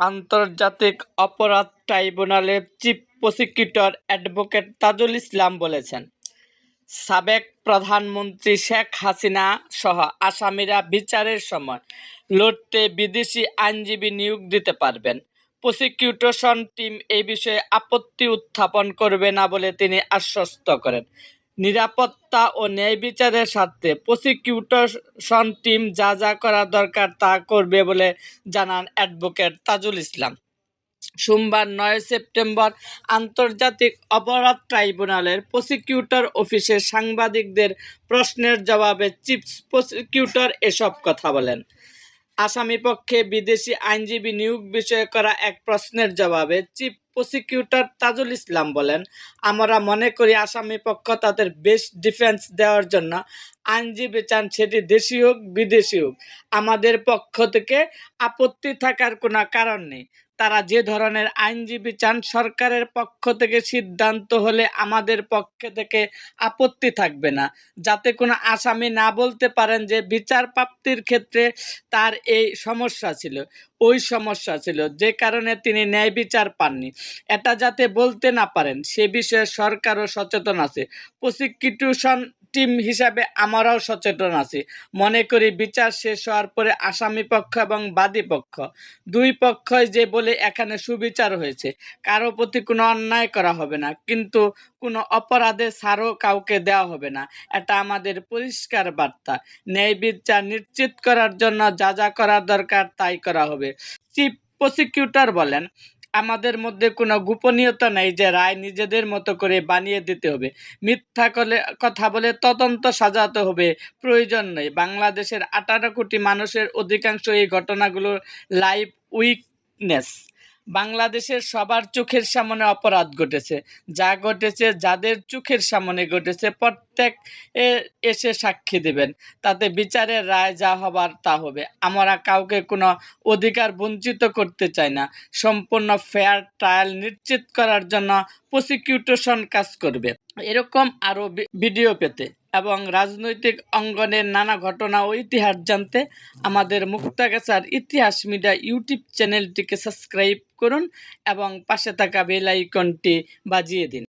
আন্তর্জাতিক অপরাধ ট্রাইব্যুনালের chief prosecutor advocate Tajul Islam বলেছেন, সাবেক প্রধানমন্ত্রী শেখ হাসিনা সহ আসামিরা বিচারের সময় লড়তে বিদেশি আইনজীবী নিয়োগ দিতে পারবেন। প্রসিকিউটরশন টিম এই বিষয়ে আপত্তি উত্থাপন করবে না বলে তিনি আশ্বস্ত করেন। নিরাপত্তা ও ন্যায় বিচারের স্বার্থে প্রসিকিউটরশন টিম যা যা করা দরকার তা করবে বলে জানান অ্যাডভোকেট তাজুল ইসলাম। সোমবার নয় সেপ্টেম্বর আন্তর্জাতিক অপরাধ ট্রাইব্যুনালের প্রসিকিউটর অফিসে সাংবাদিকদের প্রশ্নের জবাবে চিফ প্রসিকিউটর এসব কথা বলেন। আসামিপক্ষে বিদেশি আইনজীবী নিয়োগ বিষয়ে করা এক প্রশ্নের জবাবে চিফ প্রসিকিউটর তাজুল ইসলাম বলেন, আমরা মনে করি আসামি পক্ষ তাদের বেস্ট ডিফেন্স দেওয়ার জন্য আইনজীবী চান সেটি দেশি হোক, বিদেশি হোক। আমাদের পক্ষ থেকে আপত্তি থাকার কোনো কারণ নেই। তারা যে ধরনের আইনজীবী চান, সরকারের পক্ষ থেকে সিদ্ধান্ত হলে আমাদের পক্ষে থেকে আপত্তি থাকবে না। যাতে কোনো আসামি না বলতে পারেন যে বিচার প্রাপ্তির ক্ষেত্রে তার এই সমস্যা ছিল, ওই সমস্যা ছিল, যে কারণে তিনি ন্যায় বিচার পাননি। এটা যাতে বলতে না পারেন, সে বিষয়ে সরকারও সচেতন আছে। প্রসিকিউশন টিম হিসাবে আমরাও সচেতন আছি। মনে করি বিচার শেষ হওয়ার পরে আসামি পক্ষ এবং বাদী পক্ষ, দুই পক্ষই যে বলে এখানে সুবিচার হয়েছে, কারও প্রতি কোনো অন্যায় করা হবে না, কিন্তু কোনো অপরাধে ছাড়ও কাউকে দেওয়া হবে না। এটা আমাদের পরিষ্কার বার্তা। ন্যায় বিচার নিশ্চিত করার জন্য যা যা করার দরকার তাই করা হবে। চিফ প্রসিকিউটর বলেন আমাদের মধ্যে কোনো গোপনীয়তা নেই যে রায় নিজেদের মতো করে বানিয়ে দিতে হবে। মিথ্যা কলে, কথা বলে তদন্ত সাজাতে হবে, প্রয়োজন নেই। বাংলাদেশের আঠারো কোটি মানুষের অধিকাংশ এই ঘটনাগুলোর লাইভ উইকনেস। বাংলাদেশের সবার চোখের সামনে অপরাধ ঘটেছে। যা ঘটেছে যাদের চোখের সামনে ঘটেছে প্রত্যেক এসে সাক্ষী দেবেন। তাতে বিচারের রায় যা হবার তা হবে। আমরা কাউকে কোনো অধিকার বঞ্চিত করতে চাই না। সম্পূর্ণ ফেয়ার ট্রায়াল নিশ্চিত করার জন্য প্রসিকিউটেশন কাজ করবে। এরকম আরও ভিডিও পেতে এবং রাজনৈতিক অঙ্গনের নানা ঘটনা ও ইতিহাস জানতে আমাদের মুক্তাগাছার ইতিহাস মিডিয়া ইউটিউব চ্যানেলটিকে সাবস্ক্রাইব করুন এবং পাশে থাকা বেল আইকনটি বাজিয়ে দিন।